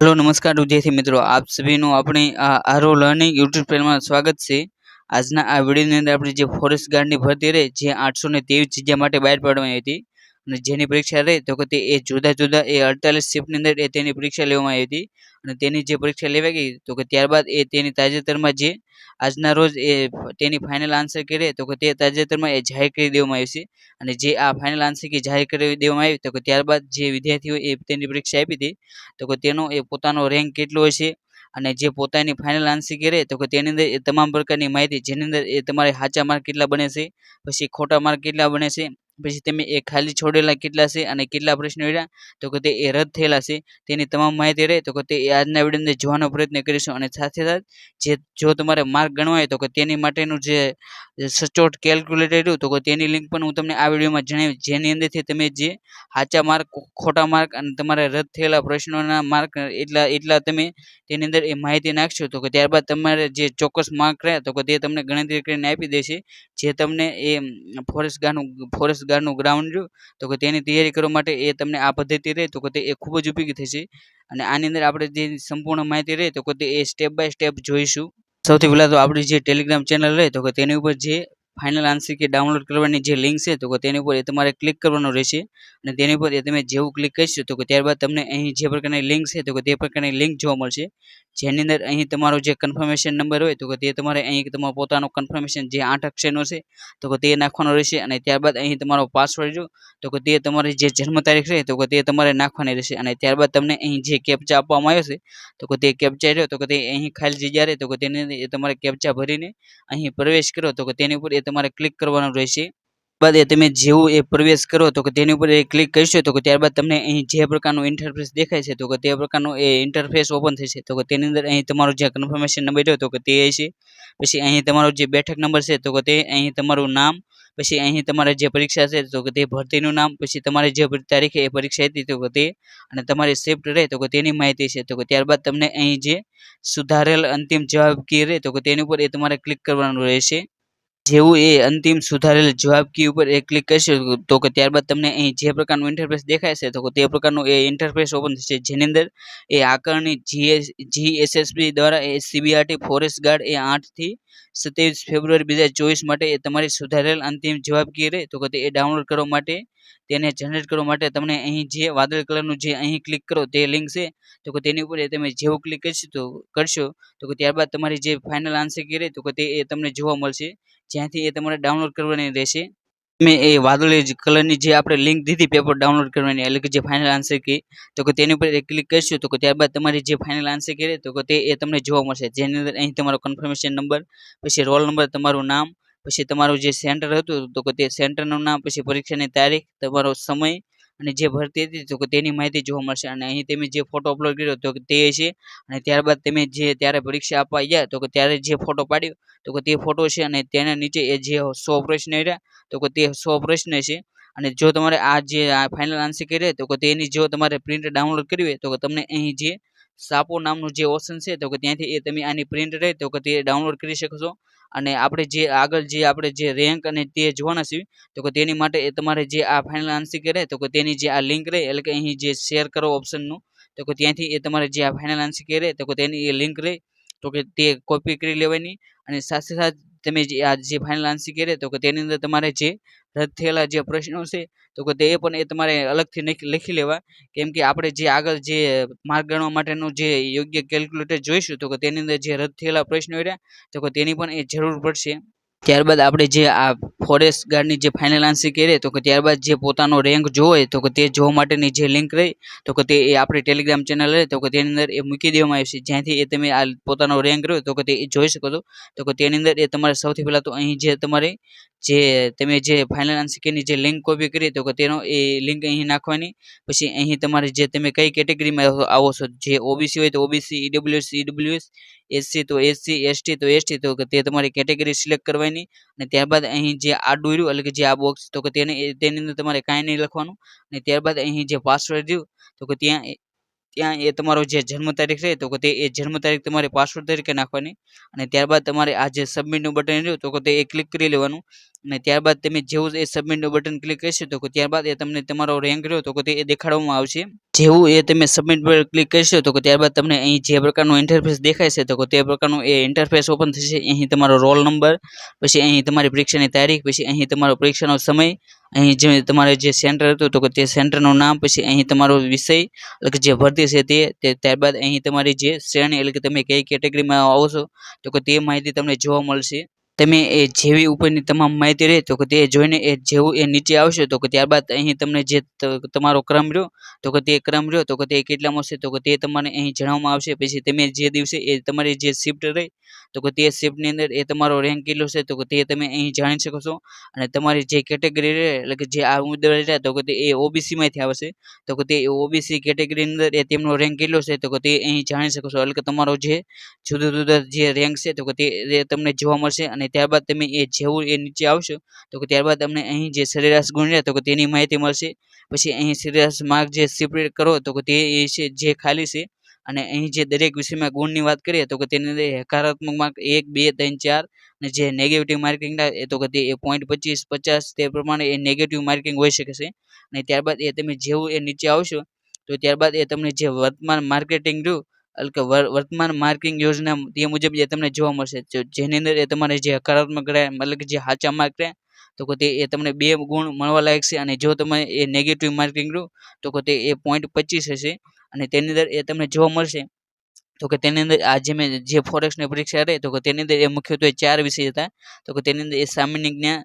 Hello, નમસ્કાર વિદ્યાર્થી મિત્રો. આપ સભીનું આપણી આરો લર્નિંગ યુટ્યુબ ચેનલમાં સ્વાગત છે. આજના આ વિડીયોની અંદર આપણે જે ફોરેસ્ટ ગાર્ડની ભરતી રહી, જે આઠસો ને તેવીસ જગ્યા માટે બહાર પાડવાની હતી. અને જેની પરીક્ષા રહી તો કે તે એ જુદા જુદા એ અડતાલીસ શિફ્ટની અંદર એ તેની પરીક્ષા લેવામાં આવી હતી. અને તેની જે પરીક્ષા લેવાઈ ગઈ તો કે ત્યારબાદ એ તેની તાજેતરમાં જે આજના રોજ એ તેની ફાઇનલ આન્સર કરે તો કે તે તાજેતરમાં એ જાહેર કરી દેવામાં આવી છે. અને જે આ ફાઇનલ આન્સર કે જાહેર કરી દેવામાં આવી તો કે ત્યારબાદ જે વિદ્યાર્થીઓ એ તેની પરીક્ષા આપી હતી તો કે તેનો એ પોતાનો રેન્ક કેટલો હશે અને જે પોતાની ફાઇનલ આન્સર કરે તો કે તેની અંદર એ તમામ પ્રકારની માહિતી જેની અંદર એ તમારે સાચા માર્ક કેટલા બને છે, પછી ખોટા માર્ક કેટલા બને છે પછી તમે એ ખાલી છોડેલા કેટલા છે અને કેટલા પ્રશ્નો રહ્યા તો કે તે એ રદ થયેલા છે. તેની તમામ માહિતી રહે, તો કે તે આજના વીડિયો અંદર જોવાનો પ્રયત્ન કરીશું. અને સાથે સાથે જે, જો તમારે માર્ક ગણવા હોય, તો કે તેની માટેનું જે સચોટ કેલ્ક્યુલેટર રહ્યું તો કે તેની લિંક પણ હું તમને આ વિડીયોમાં જણાવી જેની અંદરથી તમે જે સાચા માર્ક, ખોટા માર્ક અને તમારે રદ થયેલા પ્રશ્નોના માર્ક એટલા એટલા તમે તેની અંદર એ માહિતી નાખશો, તો કે ત્યારબાદ તમારે જે ચોક્કસ માર્ક રહ્યા, તો કે તે તમને ગણતરી કરીને આપી દેશે. જે તમને એ ફોરેસ્ટ ગાર્ડનું ફોરેસ્ટ ગાર્ડનું ગ્રાઉન્ડ રહ્યું, તો કે તેની તૈયારી કરવા માટે એ તમને આ પદ્ધતિ રહે, તો કે તે એ ખૂબ જ ઉપયોગી થશે. અને આની અંદર આપણે જે સંપૂર્ણ માહિતી રહે, તો કે તે એ સ્ટેપ બાય સ્ટેપ જોઈશું. સૌથી પહેલાં તો આપણી જે ટેલિગ્રામ ચેનલ રહે, તો કે તેની ઉપર જે ફાઇનલ આન્સર કે ડાઉનલોડ કરવાની જે લિંક છે, તો કે તેની ઉપર એ તમારે ક્લિક કરવાનું રહેશે. અને તેની ઉપર એ તમે જેવું ક્લિક કરશો, તો કે ત્યારબાદ તમને અહીં જે પ્રકારની લિંક છે, તો કે તે પ્રકારની લિંક જોવા મળશે. જેની અંદર અહીં તમારો જે કન્ફર્મેશન નંબર હોય, તો કે તે તમારે અહીં તમારો પોતાનો કન્ફર્મેશન જે આઠ અક્ષરનો છે, તો કે તે નાખવાનો રહેશે અને ત્યારબાદ અહીં તમારો પાસવર્ડ જો, તો કે તે તમારી જે જન્મ તારીખ છે, તો કે તે તમારે નાખવાની રહેશે અને ત્યારબાદ તમને અહીં જે કેપ્ચા આપવામાં આવ્યો છે, તો કે તે કેપ્ચા રહ્યો, તો કે તે અહીં ખાલી જગ્યા રહે, તો કે તેને તમારે કેપ્ચા ભરીને અહીં પ્રવેશ કરો તો કે તેની ઉપર એ તમારે ક્લિક કરવાનું રહેશે. બાદ તમે જેવું એ પ્રવેશ કરો તો કે તેની ઉપર એ ક્લિક કરશો તો કે ત્યારબાદ તમને અહીં જે પ્રકારનું ઇન્ટરફેસ દેખાય છે તો કે તે પ્રકારનું એ ઇન્ટરફેસ ઓપન થશે તો કે તેની અંદર અહીં તમારો જે કન્ફર્મેશન નંબર રહ્યો તો કે તે છે પછી અહીં તમારો જે બેઠક નંબર છે તો કે તે અહીં તમારું નામ પછી અહીં તમારે જે પરીક્ષા છે તો કે તે ભરતીનું નામ પછી તમારે જે તારીખે એ પરીક્ષા હતી તો કે તે અને તમારી શિફ્ટ રહે તો કે તેની માહિતી છે તો કે ત્યારબાદ તમને અહીં જે સુધારેલ અંતિમ જવાબ કી રહે તો કે તેની ઉપર એ તમારે ક્લિક કરવાનું રહેશે જેવું એ અંતિમ સુધારેલ જવાબ કી ઉપર એ ક્લિક કરશો તો કે ત્યારબાદ તમને અહીં જે પ્રકારનું ઇન્ટરફેસ દેખાય છે, તો તે પ્રકારનું એ ઇન્ટરફેસ ઓપન થશે, જેની અંદર એ આકારણી જીએસ જીએસએસબી દ્વારા એ સીબીઆરટી ફોરેસ્ટ ગાર્ડ એ આઠથી સત્યાવીસ ફેબ્રુઆરી બે ચોવીસ માટે એ તમારી સુધારેલ અંતિમ જવાબ કી રહે, તો કે તે ડાઉનલોડ કરવા માટે, તેને જનરેટ કરવા માટે તમને અહીં જે વાદળ કલરનું જે અહીં ક્લિક કરો તે લિંક છે, તો કે તેની ઉપર તમે જેવું ક્લિક કરશો તો કરશો, તો કે ત્યારબાદ તમારી જે ફાઇનલ આન્સર કી રહે, તો કે તે એ તમને જોવા મળશે. જ્યાંથી એ તમારે ડાઉનલોડ કરવાની રહેશે. મેં એ વાદળી કલરની જે આપણે લિંક દીધી પેપર ડાઉનલોડ કરવાની, એટલે કે જે ફાઇનલ આન્સર કી તો કે તેની ઉપર ક્લિક કરશું, તો કે ત્યારબાદ તમારી જે ફાઇનલ આન્સર કહે તો કે તે એ તમને જોવા મળશે. જેની અંદર અહીં તમારો કન્ફર્મેશન નંબર પછી રોલ નંબર તમારું નામ, પછી તમારું જે સેન્ટર હતું, તો કે તે સેન્ટરનું નામ, પછી પરીક્ષાની તારીખ, તમારો સમય અને જે ભરતી હતી તો તેની માહિતી જોવા મળશે. અને અહીં તમે જે ફોટો અપલોડ કર્યો તો તે છે. અને ત્યારબાદ તમે જે ત્યારે પરીક્ષા આપવા ગયા તો કે ત્યારે જે ફોટો પાડ્યો તો કે તે ફોટો છે અને તેના નીચે એ જે સો પ્રશ્ન રહ્યા તો કે તે સો પ્રશ્ન છે. અને જો તમારે આ જે ફાઇનલ આન્સર કરે તો કે તેની જો તમારે પ્રિન્ટ ડાઉનલોડ કરવી હોય તો કે તમને અહીં જે સાપો નામનું જે ઓપ્શન છે તો કે ત્યાંથી એ તમે આની પ્રિન્ટ રહે તો કે તે ડાઉનલોડ કરી શકશો. અને આપણે જે આગળ જે આપણે જે રેન્ક અને તે જોવાના છીએ તો કે તેની માટે તમારે જે આ ફાઇનલ આન્સર કરે, તો કે તેની જે આ લિંક રહે એટલે કે અહીં જે શેર કરો ઓપ્શનનું તો કે ત્યાંથી એ તમારે જે આ ફાઇનલ આન્સર કરે, તો કે તેની એ લિંક રહે તો કે તે કોપી કરી લેવાની અને સાથે સાથે તમે જે આ જે ફાઇનલ આન્સર કરે તો કે તેની અંદર તમારે જે રદ થયેલા જે પ્રશ્નો છે, તો કે તે પણ એ તમારે અલગથી લખી લેવા. કેમ કે આપણે જે આગળ જે માર્ક ગણવા માટેનું જે યોગ્ય કેલ્ક્યુલેટર જોઈશું, તો કે તેની અંદર જે રદ થયેલા પ્રશ્નો રહ્યા, તો કે તેની પણ એ જરૂર પડશે. ત્યારબાદ આપણે જે આ ફોરેસ્ટ ગાર્ડની જે ફાઇનલ આન્સર કરીએ તો કે ત્યારબાદ જે પોતાનો રેન્ક જોવે, તો કે તે જોવા માટેની જે લિંક રહી, તો કે તે એ આપણી ટેલિગ્રામ ચેનલ રહે, તો કે તેની અંદર એ મૂકી દેવામાં આવશે જ્યાંથી એ તમે આ પોતાનો રેન્ક રહ્યો, તો કે તે જોઈ શકો છો. તો કે તેની અંદર એ તમારે સૌથી પહેલાં તો અહીં જે તમારે જે તમે જે ફાઇનલ આન્સર જે લિંક કોપી કરી તો તેનો એ લિંક અહીં નાખવાની. પછી અહીં તમારે જે તમે કઈ કેટેગરીમાં આવો છો, જે ઓબીસી હોય તો ઓબીસી ઈડબ્લ્યુએસ ઈડબ્લ્યુએસ એસસી તો એસસી એસટી તો એસટી તો તે તમારી કેટેગરી સિલેક્ટ કરવાની. અને ત્યારબાદ અહીં જે આ રહ્યું, એટલે કે જે આ બોક્સ તો કે તેને તેની અંદર તમારે કાંઈ નહીં લખવાનું. અને ત્યારબાદ અહીં જે પાસવર્ડ રહ્યું, તો કે ત્યાં ત્યાં એ તમારો જે જન્મ તારીખ રહે તો કે તે એ જન્મ તારીખ તમારે પાસવર્ડ તરીકે નાખવાની. અને ત્યારબાદ તમારે આ જે સબમિટનું બટન રહ્યું, તો કે તે એ ક્લિક કરી લેવાનું. અને ત્યારબાદ તમે જેવું એ સબમિટનું બટન ક્લિક કરશો, તો કે ત્યારબાદ એ તમને તમારો રેન્ક રહ્યો, તો કે તે એ દેખાડવામાં આવશે. જેવું એ તમે સબમિટ પર ક્લિક કરશો, તો કે ત્યારબાદ તમને અહીં જે પ્રકારનું ઇન્ટરફેસ દેખાય છે, તો કે તે પ્રકારનું એ ઇન્ટરફેસ ઓપન થશે. અહીં તમારો રોલ નંબર પછી અહીં તમારી પરીક્ષાની તારીખ, પછી અહીં તમારો પરીક્ષાનો સમય અહીં જે તમારે જે સેન્ટર હતું તો કે તે સેન્ટરનું નામ પછી અહીં તમારો વિષય, એટલે કે જે ભરતી છે તે ત્યારબાદ અહીં તમારી જે શ્રેણી, એટલે કે તમે કઈ કેટેગરીમાં આવો છો, તો કે તે માહિતી તમને જોવા મળશે. તમે એ જેવી ઉપરની તમામ માહિતી રહે તો કે તે જોઈને એ જેવું એ નીચે આવશે તો કે ત્યારબાદ અહીં તમને જે તમારો ક્રમ રહ્યો તો કે તે ક્રમ રહ્યો તો કે તે કેટલામાં હશે તો કે તે તમારે અહીં જણાવવામાં આવશે પછી તમે જે દિવસે એ તમારી જે શિફ્ટ રહી તો કે તે શિફ્ટની અંદર એ તમારો રેન્ક કેટલો છે તો કે તે તમે અહીં જાણી શકો છો અને તમારી જે કેટેગરી રહે એટલે કે જે આ ઉમેદવાર રહ્યા તો કે તે એ ઓબીસી માંથી આવશે તો કે તે ઓબીસી કેટેગરીની અંદર એ તેમનો રેન્ક કેટલો છે તો કે તે અહીં જાણી શકો છો એટલે કે તમારો જે જુદા જુદા જે રેન્ક છે તો કે તે તમને જોવા મળશે અને ત્યારબાદ તમે એ જેવું એ નીચે આવશો, તો કે ત્યારબાદ તમને અહીં જે સરેરાશ ગુણ રહે તો કે તેની માહિતી મળશે. પછી અહીં સરેરાશ માર્ક જે સેપરેટ કરો, તો કે તે એ છે જે ખાલી છે. અને અહીં જે દરેક વિષયમાં ગુણની વાત કરીએ, તો કે તેની અંદર હકારાત્મક માર્ક એક, બે, ત્રણ, ચાર અને જે નેગેટિવ માર્કિંગના એ તો કે તે પોઈન્ટ પચીસ, પચાસ, તે પ્રમાણે એ નેગેટિવ માર્કિંગ હોઈ શકે છે. અને ત્યારબાદ એ તમે જેવું એ નીચે આવશો, તો ત્યારબાદ એ તમને જે વર્તમાન માર્કેટિંગ રહ્યું એટલે કે વર્તમાન માર્કિંગ યોજના તે મુજબ એ તમને જોવા મળશે જેની અંદર એ તમારે જે હકારાત્મક રહ્યા મતલબ કે જે સાચા માર્ક રહ્યા તો તે એ તમને બે ગુણ મળવા લાયક છે અને જો તમે એ નેગેટિવ માર્કિંગ રહ્યું તો તે એ પોઈન્ટ પચીસ હશે અને તેની અંદર એ તમને જોવા મળશે, તો કે તેની અંદર આ જે મેં, જે ફોરેક્સની પરીક્ષા રહી તો કે તેની અંદર એ મુખ્યત્વે ચાર વિષય હતા, તો કે તેની અંદર એ સામાન્ય જ્ઞાન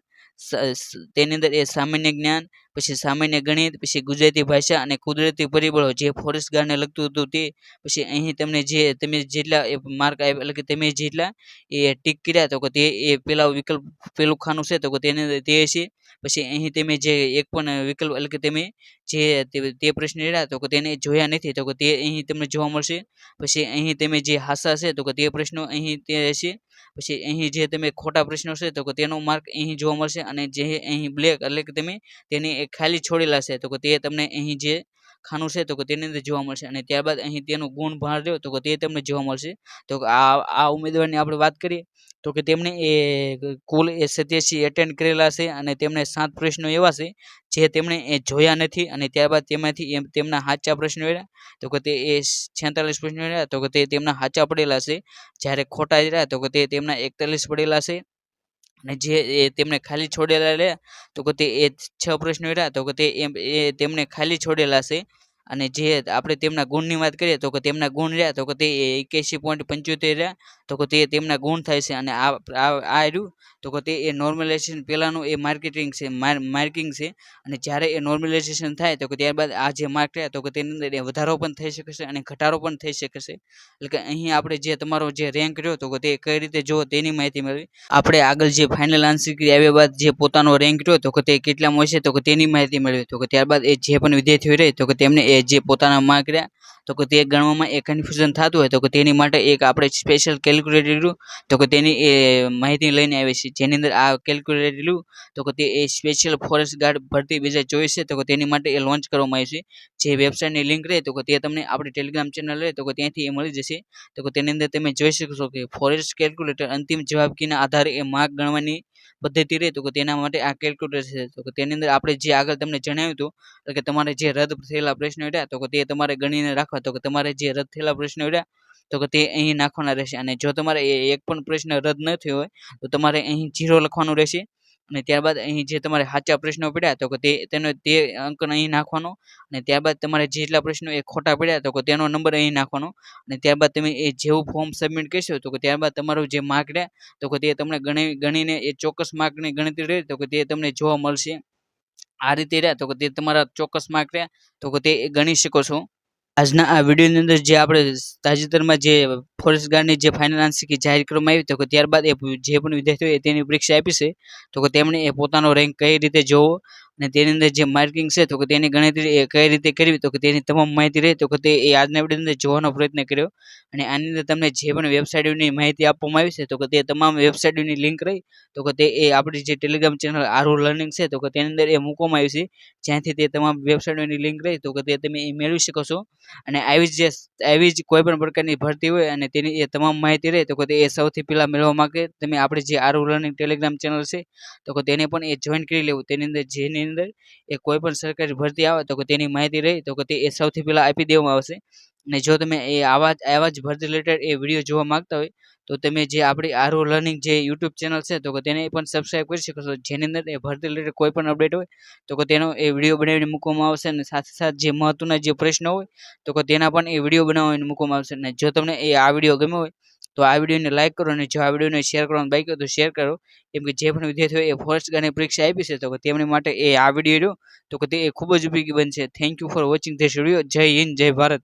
તેની અંદર એ સામાન્ય જ્ઞાન, પછી સામાન્ય ગણિત, પછી ગુજરાતી ભાષા અને કુદરતી પરિબળો જે ફોરેસ્ટ ગાર્ડને લગતું હતું તે, પછી અહીં તમને જે, તમે જેટલા માર્ક આપ્યા, એટલે કે તમે જેટલા એ ટીક કર્યા, તો કે તે, એ પેલા વિકલ્પ પેલું ખાનું છે, તો કે તેની તે છે પછી અહીં તમે જે એક પણ વિકલ્પ, એટલે કે તમે જે તે પ્રશ્ન રહ્યા તો કે તેને જોયા નથી, તો કે તે અહીં તમને જોવા મળશે. પછી અહીં તમે જે હાસા છે, તો કે તે પ્રશ્નો અહીં તે છે. પછી અહીં જે તમે ખોટા પ્રશ્નો છે, તો કે તેનો માર્ક અહીં જોવા મળશે અને જે અહીં બ્લેક, એટલે કે તમે તેને ખાલી છોડેલા છે, તો કે તે તમને અહીં જે ખાનું છે તો કે તેની અંદર જોવા મળશે. અને ત્યારબાદ અહીં તેનો ગુણ ભાર રહ્યો તો કે તે તમને જોવા મળશે. તો આ આ ઉમેદવારની આપણે વાત કરીએ તો કે તેમણે એ કુલ એ સત્યાસી એટેન્ડ કરેલા છે અને તેમણે સાત પ્રશ્નો એવા છે જે તેમણે એ જોયા નથી અને ત્યારબાદ તેમાંથી એમ, તેમના સાચા પ્રશ્નો રહ્યા તો કે તે એ છેતાલીસ પ્રશ્નો રહ્યા તો કે તે તેમના સાચા પડેલા છે. જ્યારે ખોટા રહ્યા તો કે તે તેમના એકતાલીસ પડેલા છે. અને જે તેમણે ખાલી છોડેલા રહ્યા તો કે તે એ છ પ્રશ્નો રહ્યા તો કે તે તેમણે ખાલી છોડેલા છે. અને જે આપણે તેમના ગુણની વાત કરીએ તો કે તેમના ગુણ રહ્યા તો કે તે એક્યાસી પોઈન્ટ પંચોતેર રહ્યા તો કે તે તેમના ગુણ થાય છે અને આ આ રહ્યું તો કે તે એ નોર્મલાઇઝેશન પહેલાંનું એ માર્કેટિંગ છે માર્કિંગ છે અને જ્યારે એ નોર્મલાઇઝેશન થાય તો કે ત્યારબાદ આ જે માર્ક રહ્યા તો કે તેની અંદર વધારો પણ થઈ શકે છે અને ઘટાડો પણ થઈ શકે છે એટલે કે અહીં આપણે જે તમારો જે રેન્ક રહ્યો તો કે તે કઈ રીતે જોવો તેની માહિતી મેળવી આપણે આગળ જે ફાઇનલ આન્સર કરી આવ્યા બાદ જે પોતાનો રેન્ક રહ્યો તો કે તે કેટલામાં હશે તો કે તેની માહિતી મેળવી તો કે ત્યારબાદ એ જે પણ વિદ્યાર્થીઓ રહે તો કે તેમને એ જે પોતાના માર્ક રહ્યા, તો કે તે ગણવામાં એ કન્ફ્યુઝન થતું હોય, તો કે તેની માટે એક આપણે સ્પેશિયલ કેલ્ક્યુલેટર રહ્યું તો કે તેની એ માહિતી લઈને આવે છે જેની અંદર આ કેલ્ક્યુલેટર રહ્યું તો કે તે એ સ્પેશિયલ ફોરેસ્ટ ગાર્ડ ભરતી બે હજાર ચોવીસ છે, તો કે તેની માટે એ લોન્ચ કરવામાં આવી છે. જે વેબસાઇટની લિંક રહે, તો કે તે તમને આપણી ટેલિગ્રામ ચેનલ રહે, તો કે ત્યાંથી એ મળી જશે. તો કે તેની અંદર તમે જોઈ શકશો કે ફોરેસ્ટ કેલ્ક્યુલેટર અંતિમ જવાબગીના આધારે એ માર્ક ગણવાની પદ્ધતિ રહે તો કે તેના માટે આ કેલ્ક્યુલેટર છે. તો કે તેની અંદર આપણે જે આગળ તમને જણાવ્યું હતું, એટલે કે તમારે જે રદ થયેલા પ્રશ્નો રહ્યા તો કે તે તમારે ગણીને રાખવા. તો કે તમારે જે રદ થયેલા પ્રશ્નો રહ્યા તો કે તે અહીં નાખવાના રહેશે. અને જો તમારે એક પણ પ્રશ્ન રદ ન થયો હોય, તો તમારે અહીં જીરો લખવાનું રહેશે. અને ત્યારબાદ અહીં જે તમારે સાચા પ્રશ્નો પડ્યા, તો કે તે, તેનો તે અંક અહીં નાખવાનો અને ત્યારબાદ તમારે જેટલા પ્રશ્નો એ ખોટા પડ્યા, તો કે તેનો નંબર અહીં નાખવાનો અને ત્યારબાદ તમે એ જેવું ફોર્મ સબમિટ કરશો, તો કે ત્યારબાદ તમારું જે માર્ક રહે તો કે તે તમને ગણી, ગણીને એ ચોક્કસ માર્કની ગણતરી રહે, તો કે તે તમને જોવા મળશે. આ રીતે રહ્યા, તો કે તે તમારા ચોક્કસ માર્ક રહ્યા, તો કે તે ગણી શકો છો. આજના આ વિડીયોની અંદર જે આપણે તાજેતરમાં જે ફોરેસ્ટ ગાર્ડની જે ફાઇનલ આન્સર કી જાહેર કરવામાં આવી તો ત્યારબાદ એ જે પણ વિદ્યાર્થીઓ એ તેની પરીક્ષા આપી છે, તો તેમણે એ પોતાનો રેન્ક કઈ રીતે જોવો અને તેની અંદર જે માર્કિંગ છે તો કે તેની ગણતરી કઈ રીતે કરવી તો કે તેની તમામ માહિતી રહે તો કે તે એ આજના વીડિયો અંદર જોવાનો પ્રયત્ન કર્યો. અને આની અંદર તમને જે પણ વેબસાઇટોની માહિતી આપવામાં આવી છે તો કે તે તમામ વેબસાઇટોની લિંક રહી તો કે તે એ આપણી જે ટેલિગ્રામ ચેનલ આરુ લર્નિંગ છે તો કે તેની અંદર એ મૂકવામાં આવી છે. જ્યાંથી તે તમામ વેબસાઇટોની લિંક રહી તો કે તે તમે એ મેળવી શકો છો. અને આવી જ આવી જ કોઈ પણ પ્રકારની ભરતી હોય અને તેની એ તમામ માહિતી રહે તો કે તે એ સૌથી પહેલાં મેળવવા માટે તમે આપણે જે આરુ લર્નિંગ ટેલિગ્રામ ચેનલ છે તો કે તેને પણ એ જોઈન કરી લેવું. તેની અંદર જેની અંદર એ કોઈ પણ સરકારી ભરતી આવે તો કે તેની માહિતી રહી તો કે તે એ સૌથી પહેલાં આપી દેવામાં આવશે. અને જો તમે એ આવા આવા જ ભરતી રિલેટેડ એ વીડિયો જોવા માગતા હોય તો તમે જે આપણી આરો લર્નિંગ જે યુટ્યુબ ચેનલ છે તો કે તેને પણ સબસ્ક્રાઈબ કરી શકો છો. જેની અંદર એ ભરતી રિલેટેડ કોઈ પણ અપડેટ હોય તો કે તેનો એ વીડિયો બનાવીને મૂકવામાં આવશે અને સાથે સાથે જે મહત્વના જે પ્રશ્નો હોય તો કે તેના પણ એ વીડિયો બનાવીને મૂકવામાં આવશે. અને જો તમને એ આ વીડિયો ગમ્યો હોય તો આ વિડીયોને લાઇક કરો અને જો આ વિડીયોને શેર કરવાનું બાકી તો શેર કરો. કેમ કે જે પણ વિદ્યાર્થીઓ એ ફોરેસ્ટ ગાર્ડની પરીક્ષા આપી છે, તો તેમની માટે એ આ વીડિયો રહ્યો, તો કે તે ખૂબ જ ઉપયોગી બનશે. Thank you for watching this video Jai Hind, જય ભારત.